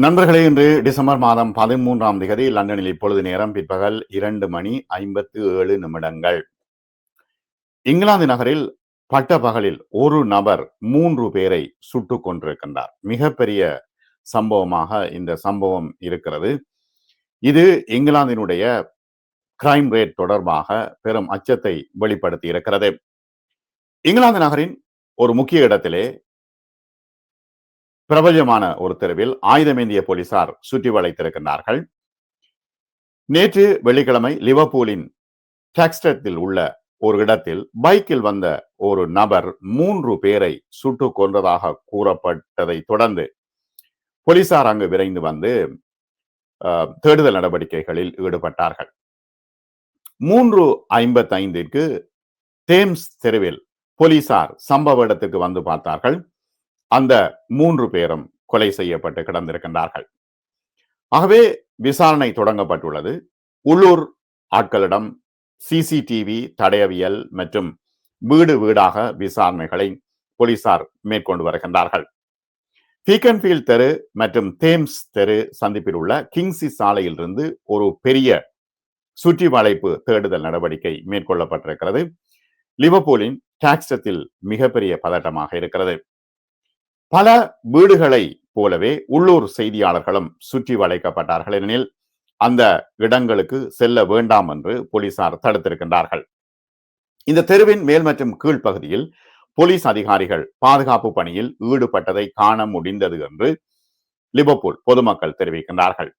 நண்பர்களே இன்று டிசம்பர் மாதம் பதிமூன்றாம் தேதி லண்டனில் இப்பொழுது நேரம். பிற்பகல் இரண்டு மணி ஐம்பத்து ஏழு நிமிடங்கள். இங்கிலாந்து நகரில் பட்ட பகலில் ஒரு நபர் மூன்று பேரை சுட்டுக் கொண்டிருக்கின்றார் மிகப்பெரிய சம்பவமாக இந்த சம்பவம் இருக்கிறது. இது இங்கிலாந்தினுடைய கிரைம் ரேட் தொடர்பாக பெரும் அச்சத்தை வெளிப்படுத்தி இருக்கிறது. இங்கிலாந்து நகரின் ஒரு முக்கிய இடத்திலே பிரபஞ்சமான ஒரு தெருவில் ஆயுதமேந்திய போலீசார் சுற்றி வளைத்திருக்கின்றார்கள். நேற்று வெள்ளிக்கிழமை லிவர்பூலின் டெக்ஸ்டத்தில் உள்ள ஒரு இடத்தில் பைக்கில் வந்த ஒரு நபர் மூன்று பேரை சுட்டுக் கொன்றதாக கூறப்பட்டதை தொடர்ந்து போலீசார் அங்கு விரைந்து வந்து தேடுதல் நடவடிக்கைகளில் ஈடுபட்டார்கள். மூன்று ஐம்பத்தைந்திற்கு தேம்ஸ் தெருவில் போலீசார் சம்பவ இடத்துக்கு வந்து பார்த்தார்கள். அந்த மூன்று பேரும் கொலை செய்யப்பட்டு கிடந்திருக்கின்றார்கள். ஆகவே விசாரணை தொடங்கப்பட்டுள்ளது. உள்ளூர் ஆட்களிடம் சிசிடிவி தடயவியல் மற்றும் வீடு வீடாக விசாரணைகளை போலீசார் மேற்கொண்டு வருகின்றார்கள். பீக்கன்ஃபீல்ட் தெரு மற்றும் தேம்ஸ் தெரு சந்திப்பில் உள்ள கிங்ஸி சாலையிலிருந்து ஒரு பெரிய சுற்றி வளைப்பு தேடுதல் நடவடிக்கை மேற்கொள்ளப்பட்டிருக்கிறது. லிவர்பூலின் டாக்ஸ்டத்தில் மிகப்பெரிய பதட்டமாக இருக்கிறது. பல வீடுகளை போலவே உள்ளூர் செய்தியாளர்களும் சுற்றி வளைக்கப்பட்டார்கள். ஏனெனில் அந்த இடங்களுக்கு செல்ல வேண்டாம் என்று போலீசார் தடுத்திருக்கின்றார்கள். இந்த தெருவின் மேல் மற்றும் கீழ் பகுதியில் போலீஸ் அதிகாரிகள் பாதுகாப்பு பணியில் ஈடுபட்டதை காண முடிந்தது என்று லிவர்பூல் பொதுமக்கள் தெரிவிக்கின்றார்கள்.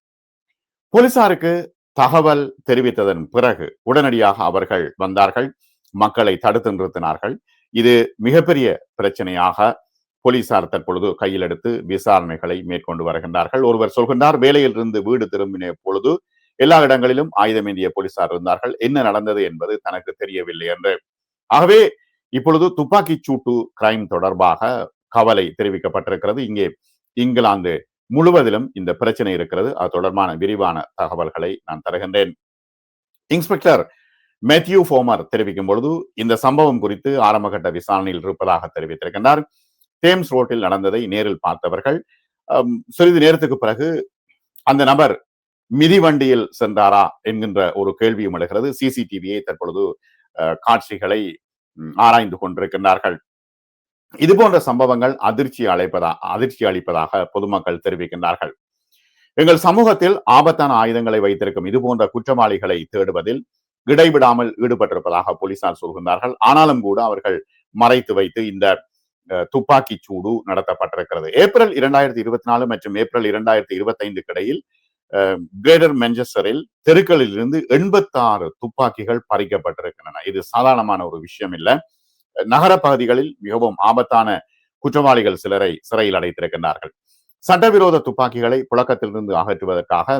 போலீசாருக்கு தகவல் தெரிவித்ததன் பிறகு உடனடியாக அவர்கள் வந்தார்கள். மக்களை தடுத்து நிறுத்தினார்கள். இது மிகப்பெரிய பிரச்சனையாக போலீசார் தற்பொழுது கையில் எடுத்து விசாரணைகளை மேற்கொண்டு வருகின்றார்கள். ஒருவர் சொல்கின்றார் வேலையில் இருந்து வீடு திரும்பின பொழுது எல்லா இடங்களிலும் ஆயுதமேந்திய போலீசார் இருந்தார்கள். என்ன நடந்தது என்பது தனக்கு தெரியவில்லை என்று. ஆகவே இப்பொழுது துப்பாக்கி சூட்டு கிரைம் தொடர்பாக கவலை தெரிவிக்கப்பட்டிருக்கிறது. இங்கே இங்கிலாந்து முழுவதிலும் இந்த பிரச்சனை இருக்கிறது. அது தொடர்பான விரிவான தகவல்களை நான் தருகின்றேன். இன்ஸ்பெக்டர் மேத்யூ ஃபோமர் தெரிவிக்கும் பொழுது இந்த சம்பவம் குறித்து ஆரம்பகட்ட விசாரணையில் இருப்பதாக தெரிவித்திருக்கின்றார். தேம்ஸ் ரோட்டில் நடந்ததை நேரில் பார்த்தவர்கள் சிறிது நேரத்துக்கு பிறகு அந்த நபர் மிதிவண்டியில் சென்றாரா என்கின்ற ஒரு கேள்வியும் எழுகிறது. சிசிடிவியை தற்பொழுது காட்சிகளை ஆராய்ந்து கொண்டிருக்கின்றார்கள். இது போன்ற சம்பவங்கள் அதிர்ச்சி அழைப்பதா அதிர்ச்சி அளிப்பதாக பொதுமக்கள் தெரிவிக்கின்றார்கள். எங்கள் சமூகத்தில் ஆபத்தான ஆயுதங்களை வைத்திருக்கும் இது போன்ற குற்றவாளிகளை தேடுவதில் இடைவிடாமல் ஈடுபட்டிருப்பதாக போலீசார் சொல்கின்றார்கள். ஆனாலும் கூட அவர்கள் மறைத்து வைத்து இந்த துப்பாக்கி சூடு நடத்தப்பட்டிருக்கிறது. ஏப்ரல் இரண்டாயிரத்தி இருபத்தி நாலு மற்றும் ஏப்ரல் இரண்டாயிரத்தி இருபத்தி ஐந்துக்கு அஹ், கிரேட்டர் மென்செஸ்டரில் தெருக்களில் இருந்து எண்பத்தாறு துப்பாக்கிகள் பறிக்கப்பட்டிருக்கின்றன. இது சாதாரணமான ஒரு விஷயம் இல்லை. நகர பகுதிகளில் மிகவும் ஆபத்தான குற்றவாளிகள் சிலரை சிறையில் அடைத்திருக்கின்றார்கள். சட்டவிரோத துப்பாக்கிகளை புழக்கத்திலிருந்து அகற்றுவதற்காக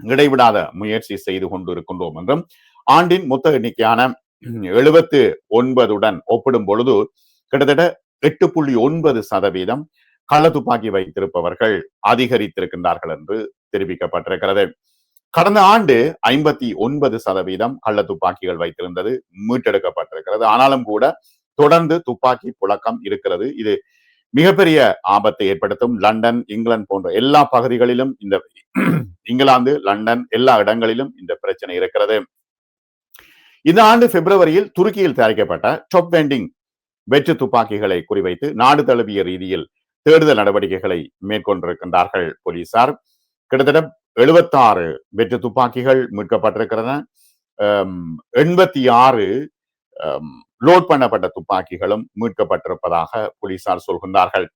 இடைவிடாத முயற்சி செய்து கொண்டிருக்கின்றோம் என்றும் ஆண்டின் மொத்த எண்ணிக்கையான எழுபத்து ஒன்பதுடன் ஒப்பிடும் பொழுது கிட்டத்தட்ட எட்டு புள்ளி ஒன்பது சதவீதம் கள்ள துப்பாக்கி வைத்திருப்பவர்கள் அதிகரித்திருக்கின்றார்கள் என்று தெரிவிக்கப்பட்டிருக்கிறது. கடந்த ஆண்டு ஐம்பத்தி ஒன்பது சதவீதம் கள்ள துப்பாக்கிகள் வைத்திருந்தது மீட்டெடுக்கப்பட்டிருக்கிறது. ஆனாலும் கூட தொடர்ந்து துப்பாக்கி புழக்கம் இருக்கிறது. இது மிகப்பெரிய ஆபத்தை ஏற்படுத்தும். லண்டன் இங்கிலாந்து போன்ற எல்லா பகுதிகளிலும் இந்த இங்கிலாந்து லண்டன் எல்லா இடங்களிலும் இந்த பிரச்சனை இருக்கிறது. இந்த ஆண்டு பிப்ரவரியில் துருக்கியில் தயாரிக்கப்பட்ட டொப் வெண்டிங் வெற்று துப்பாக்கிகளை குறிவைத்து நாடு தழுவிய ரீதியில் தேடுதல் நடவடிக்கைகளை மேற்கொண்டிருக்கின்றார்கள் போலீசார். கிட்டத்தட்ட எழுபத்தாறு வெற்று துப்பாக்கிகள் மீட்கப்பட்டிருக்கிறன எண்பத்தி ஆறு லோட் பண்ணப்பட்ட துப்பாக்கிகளும் மீட்கப்பட்டிருப்பதாக போலீசார் சொல்கின்றார்கள்.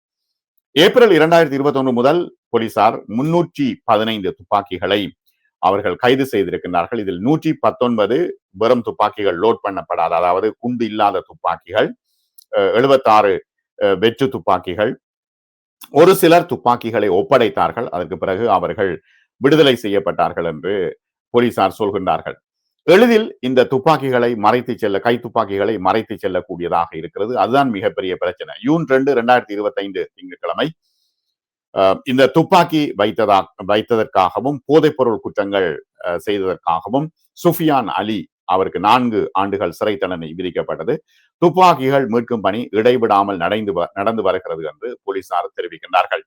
ஏப்ரல் இரண்டாயிரத்தி இருபத்தி ஒன்று முதல் போலீசார் முன்னூற்றி பதினைந்து துப்பாக்கிகளை அவர்கள் கைது செய்திருக்கின்றார்கள். இதில் நூற்றி பத்தொன்பது வெறும் துப்பாக்கிகள் லோட் பண்ணப்படாத அதாவது குண்டு இல்லாத துப்பாக்கிகள். எழுபத்தாறு வெற்று துப்பாக்கிகள். ஒரு சிலர் துப்பாக்கிகளை ஒப்படைத்தார்கள். அதற்கு பிறகு அவர்கள் விடுதலை செய்யப்பட்டார்கள் என்று போலீசார் சொல்கின்றார்கள். எளிதில் இந்த துப்பாக்கிகளை மறைத்து செல்ல கை துப்பாக்கிகளை மறைத்து செல்லக்கூடியதாக இருக்கிறது. அதுதான் மிகப்பெரிய பிரச்சனை. ஜூன் ரெண்டு ரெண்டாயிரத்தி இருபத்தி ஐந்து திங்கட்கிழமை இந்த துப்பாக்கி வைத்ததா வைத்ததற்காகவும் போதைப்பொருள் குற்றங்கள் செய்ததற்காகவும் சுஃபியான் அலி அவருக்கு நான்கு ஆண்டுகள் சிறை தண்டனை விதிக்கப்பட்டது. துப்பாக்கிகள் மீட்கும் பணி இடைவிடாமல் நடந்து வ- நடந்து வருகிறது என்று போலீசார் தெரிவிக்கின்றார்கள்.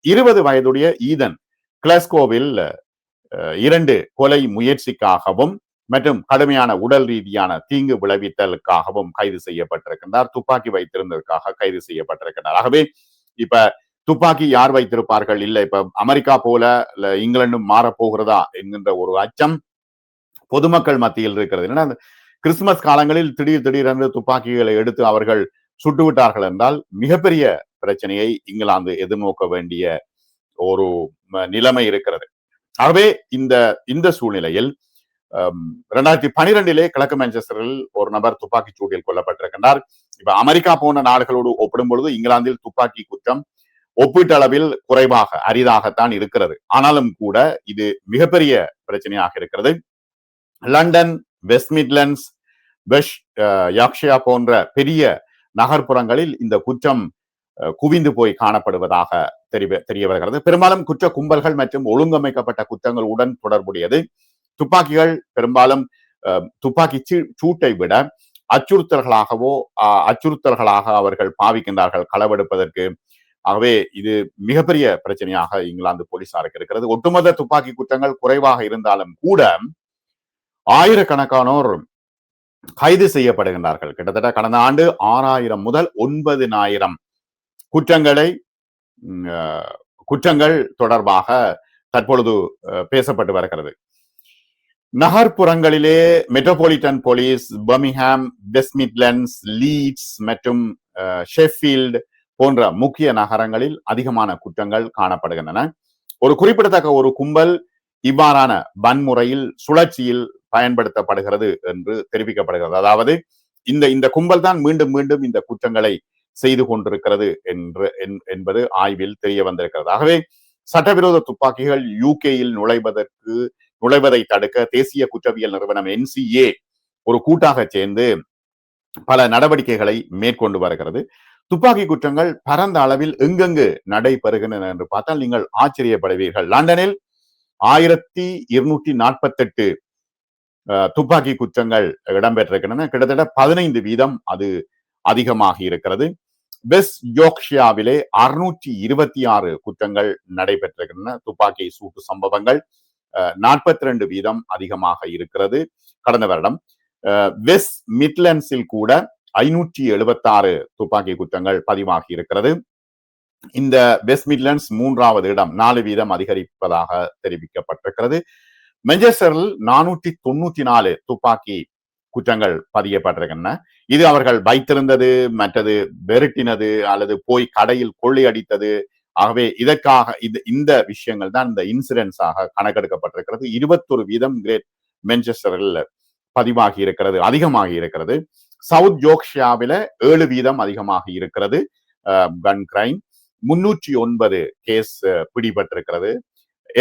இருபது வயதுடைய ஈதன் கிளாஸ்கோவில் இரண்டு கொலை முயற்சிக்காகவும் மற்றும் கடுமையான உடல் ரீதியான தீங்கு விளைவித்தலுக்காகவும் கைது செய்யப்பட்டிருக்கின்றார். துப்பாக்கி வைத்திருந்ததற்காக கைது செய்யப்பட்டிருக்கின்றார். ஆகவே இப்ப துப்பாக்கி யார் வைத்திருப்பார்கள்? இல்லை இப்ப அமெரிக்கா போல இல்ல இங்கிலாந்தும் மாறப்போகிறதா? என்கின்ற ஒரு அச்சம் பொதுமக்கள் மத்தியில் இருக்கிறது. என்னன்னா அந்த கிறிஸ்துமஸ் காலங்களில் திடீர் திடீரென்று துப்பாக்கிகளை எடுத்து அவர்கள் சுட்டு விட்டார்கள் என்றால் மிகப்பெரிய பிரச்சனையை இங்கிலாந்து எதிர்நோக்க வேண்டிய ஒரு நிலைமை இருக்கிறது. ஆகவே இந்த இந்த சூழ்நிலையில் ரெண்டாயிரத்தி பனிரெண்டிலே கிழக்கு மான்செஸ்டரில் ஒரு நபர் துப்பாக்கி சூட்டில் கொல்லப்பட்டிருக்கின்றார். இப்ப அமெரிக்கா போன்ற நாடுகளோடு ஒப்பிடும் பொழுது இங்கிலாந்தில் துப்பாக்கி குற்றம் ஒப்பீட்டளவில் குறைவாக அரிதாகத்தான் இருக்கிறது. ஆனாலும் கூட இது மிகப்பெரிய பிரச்சனையாக இருக்கிறது. London West Midlands West Yorkshire போன்ற பெரிய நகர்ப்புறங்களில் இந்த குற்றம் அஹ், குவிந்து போய் காணப்படுவதாக தெரிய தெரிய வருகிறது. பெரும்பாலும் குற்ற கும்பல்கள் மற்றும் ஒழுங்கமைக்கப்பட்ட குற்றங்கள் உடன் தொடர்புடையது. துப்பாக்கிகள் பெரும்பாலும் அஹ், துப்பாக்கி சீ- சூட்டை விட அச்சுறுத்தல்களாகவோ அஹ், அச்சுறுத்தல்களாக அவர்கள் பாவிக்கின்றார்கள் களவெடுப்பதற்கு. ஆகவே இது மிகப்பெரிய பிரச்சனையாக இங்கிலாந்து போலீசாருக்கு இருக்கிறது. ஒட்டுமொத்த துப்பாக்கி குற்றங்கள் குறைவாக இருந்தாலும் கூட ஆயிரக்கணக்கானோர் கைது செய்யப்படுகின்றார்கள். கிட்டத்தட்ட கடந்த ஆண்டு ஆறாயிரம் முதல் ஒன்பதினாயிரம் குற்றங்களை குற்றங்கள் தொடர்பாக தற்பொழுது பேசப்பட்டு வருகிறது. நகர்ப்புறங்களிலே metropolitan police Birmingham West Midlands Leeds மற்றும் ஷெஃபீல்டு போன்ற முக்கிய நகரங்களில் அதிகமான குற்றங்கள் காணப்படுகின்றன. ஒரு குறிப்பிடத்தக்க ஒரு கும்பல் இவ்வாறான வன்முறையில் சுழற்சியில் பயன்படுத்தப்படுகிறது என்று தெரிவிக்கப்படுகிறது. அதாவது இந்த இந்த கும்பல் தான் மீண்டும் மீண்டும் இந்த குற்றங்களை செய்து கொண்டிருக்கிறது என்று என்- என்பது ஆய்வில் தெரிய வந்திருக்கிறது. ஆகவே சட்டவிரோத துப்பாக்கிகள் யூகேயில் நுழைவதற்கு நுழைவதை தடுக்க தேசிய குற்றவியல் நிறுவனம் என்சிஏ ஒரு கூட்டாக சேர்ந்து பல நடவடிக்கைகளை மேற்கொண்டு வருகிறது. துப்பாக்கி குற்றங்கள் பரந்த அளவில் எங்கெங்கு நடைபெறுகின்றன என்று பார்த்தால் நீங்கள் ஆச்சரியப்படுவீர்கள். லண்டனில் ஆயிரத்தி இருநூற்றி நாற்பத்தெட்டு துப்பாக்கி குற்றங்கள் இடம்பெற்றிருக்கின்றன. கிட்டத்தட்ட பதினைந்து வீதம் அது அதிகமாகி இருக்கிறது. வெஸ்ட் யோக்ஷியாவிலே அறுநூற்றி இருபத்தி ஆறு குற்றங்கள் நடைபெற்றிருக்கின்றன. துப்பாக்கி சூட்டு சம்பவங்கள் நாற்பத்தி ரெண்டு வீதம் அதிகமாக இருக்கிறது கடந்த வருடம். வெஸ்ட் மிட்லண்ட்ஸில் கூட ஐநூற்றி எழுபத்தாறு துப்பாக்கி குற்றங்கள் பதிவாகி இருக்கிறது. இந்த வெஸ்ட் மிட்லண்ட்ஸ் மூன்றாவது இடம் நாலு வீதம் அதிகரிப்பதாக தெரிவிக்கப்பட்டிருக்கிறது. மெஞ்சஸ்டரில் நானூற்றி தொண்ணூத்தி நாலு துப்பாக்கி குற்றங்கள் பதியப்பட்டிருக்கின்றன. இது அவர்கள் வைத்திருந்தது மற்றது வெருட்டினது அல்லது போய் கடையில் கொள்ளையடித்தது. ஆகவே இதற்காக இது இந்த விஷயங்கள் தான் இந்த இன்சிடென்ட்ஸாக கணக்கெடுக்கப்பட்டிருக்கிறது. இருபத்தொரு வீதம் கிரேட் மென்செஸ்டரில் பதிவாகி இருக்கிறது அதிகமாக இருக்கிறது. சவுத் ஜோக்ஷியாவில ஏழு வீதம் அதிகமாக இருக்கிறது கன் கிரைம். முன்னூற்றி ஒன்பது கேஸ் பிடிபட்டிருக்கிறது.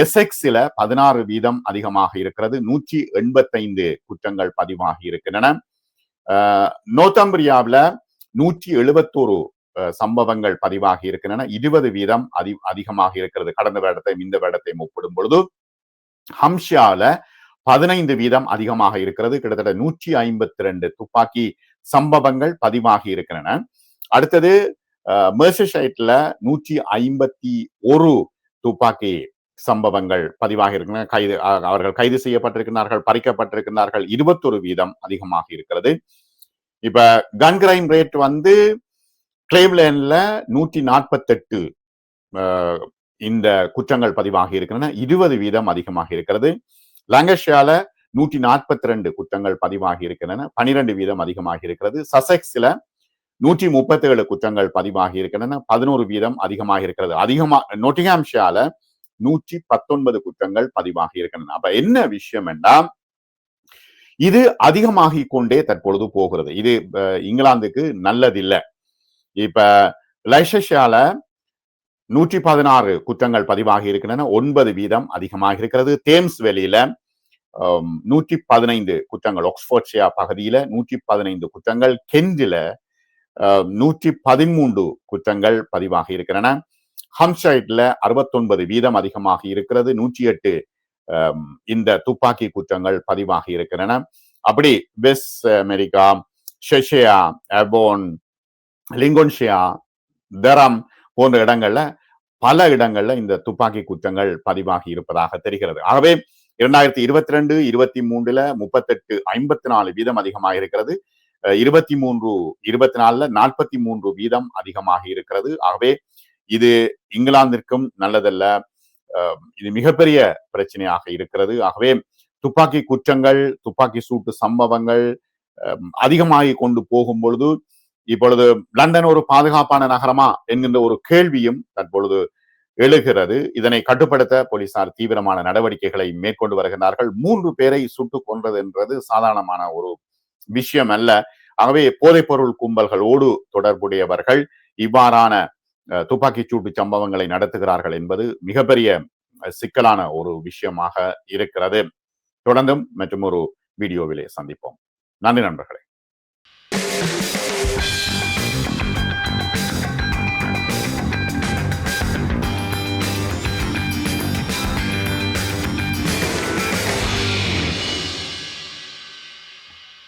எஸ்எக்ஸில பதினாறு வீதம் அதிகமாக இருக்கிறது. நூற்றி எண்பத்தைந்து குற்றங்கள் பதிவாகி இருக்கின்றன. நோத்தம்பிரியாவில் நூற்றி எழுபத்தோரு சம்பவங்கள் பதிவாகி இருக்கின்றன. இருபது வீதம் அதி அதிகமாக இருக்கிறது. கடந்த வருடத்தையும் இந்த வருடத்தையும் ஒப்பிடும் பொழுது ஹம்ஷால பதினைந்து வீதம் அதிகமாக இருக்கிறது. கிட்டத்தட்ட நூற்றி ஐம்பத்தி ரெண்டு துப்பாக்கி சம்பவங்கள் பதிவாகி இருக்கின்றன. அடுத்தது மெர்சைட்ல நூற்றி ஐம்பத்தி ஒரு துப்பாக்கி சம்பவங்கள் பதிவாகி இருக்கின்றன. கைது அவர்கள் கைது செய்யப்பட்டிருக்கிறார்கள் பறிக்கப்பட்டிருக்கிறார்கள் இருபத்தொரு வீதம் அதிகமாக இருக்கிறது. இப்ப கன் கிரைம் ரேட் வந்து கிளைவ்லேண்ட்ல நூற்றி நாற்பத்தெட்டு இந்த குற்றங்கள் பதிவாகி இருக்கின்றன. இருபது வீதம் அதிகமாக இருக்கிறது. லங்கஷியால நூற்றி நாற்பத்தி ரெண்டு குற்றங்கள் பதிவாகி இருக்கின்றன. பனிரெண்டு வீதம் அதிகமாக இருக்கிறது. சசெக்ஸ்ல நூற்றி முப்பத்தி ஏழு குற்றங்கள் பதிவாகி இருக்கின்றன. பதினோரு வீதம் அதிகமாக இருக்கிறது. அதிகமா நொட்டிங்ஹாம்ஷியால நூற்றி பத்தொன்பது குற்றங்கள் பதிவாகி இருக்கின்றன. அப்ப என்ன விஷயம் என்றால் இது அதிகமாகி கொண்டே தற்பொழுது போகிறது. இது இங்கிலாந்துக்கு நல்லதில்லை. இப்ப லைஷியால நூற்றி பதினாறு குற்றங்கள் பதிவாகி இருக்கின்றன. ஒன்பது வீதம் அதிகமாக இருக்கிறது. தேம்ஸ் வெளியில நூற்றி பதினைந்து குற்றங்கள் ஆக்ஸ்போர்ட்ஷியா பகுதியில நூற்றி பதினைந்து குற்றங்கள் கென்றில நூற்றி பதிமூன்று குற்றங்கள் பதிவாகி இருக்கின்றன. ஹம்ஷைட்ல அறுபத்தொன்பது வீதம் அதிகமாக இருக்கிறது. நூற்றி எட்டு இந்த துப்பாக்கி குற்றங்கள் பதிவாகி இருக்கின்றன. அப்படி வெஸ்ட் அமெரிக்கா ஷெஷியா அபோன் லிங்கோன்ஷியா தரம் போன்ற இடங்கள்ல பல இடங்கள்ல இந்த துப்பாக்கி குற்றங்கள் பதிவாகி இருப்பதாக தெரிகிறது. ஆகவே இரண்டாயிரத்தி இருபத்தி ரெண்டு இருபத்தி மூன்றுல முப்பத்தெட்டு ஐம்பத்தி நாலு வீதம் அதிகமாக இருக்கிறது. இருபத்தி மூன்று இருபத்தி நாலுல நாற்பத்தி மூன்று வீதம் அதிகமாக இருக்கிறது. ஆகவே இது இங்கிலாந்திற்கும் நல்லதல்ல. இது மிகப்பெரிய பிரச்சனையாக இருக்கிறது. ஆகவே துப்பாக்கி குற்றங்கள் துப்பாக்கி சூட்டு சம்பவங்கள் அதிகமாகி கொண்டு போகும் பொழுது இப்பொழுது லண்டன் ஒரு பாதுகாப்பான நகரமா என்கின்ற ஒரு கேள்வியும் தற்பொழுது எழுகிறது. இதனை கட்டுப்படுத்த போலீசார் தீவிரமான நடவடிக்கைகளை மேற்கொண்டு வருகிறார்கள் மூன்று பேரை சுட்டுக் கொன்றது என்றது சாதாரணமான ஒரு விஷயம் அல்ல ஆகவே போதைப்பொருள் கும்பல்களோடு தொடர்புடையவர்கள் இவ்வாறான துப்பாக்கிச் சூட்டு சம்பவங்களை நடத்துகிறார்கள் என்பது மிகப்பெரிய சிக்கலான ஒரு விஷயமாக இருக்கிறது. தொடர்ந்தும் மற்றும் ஒரு வீடியோவிலே சந்திப்போம். நன்றி நண்பர்களே.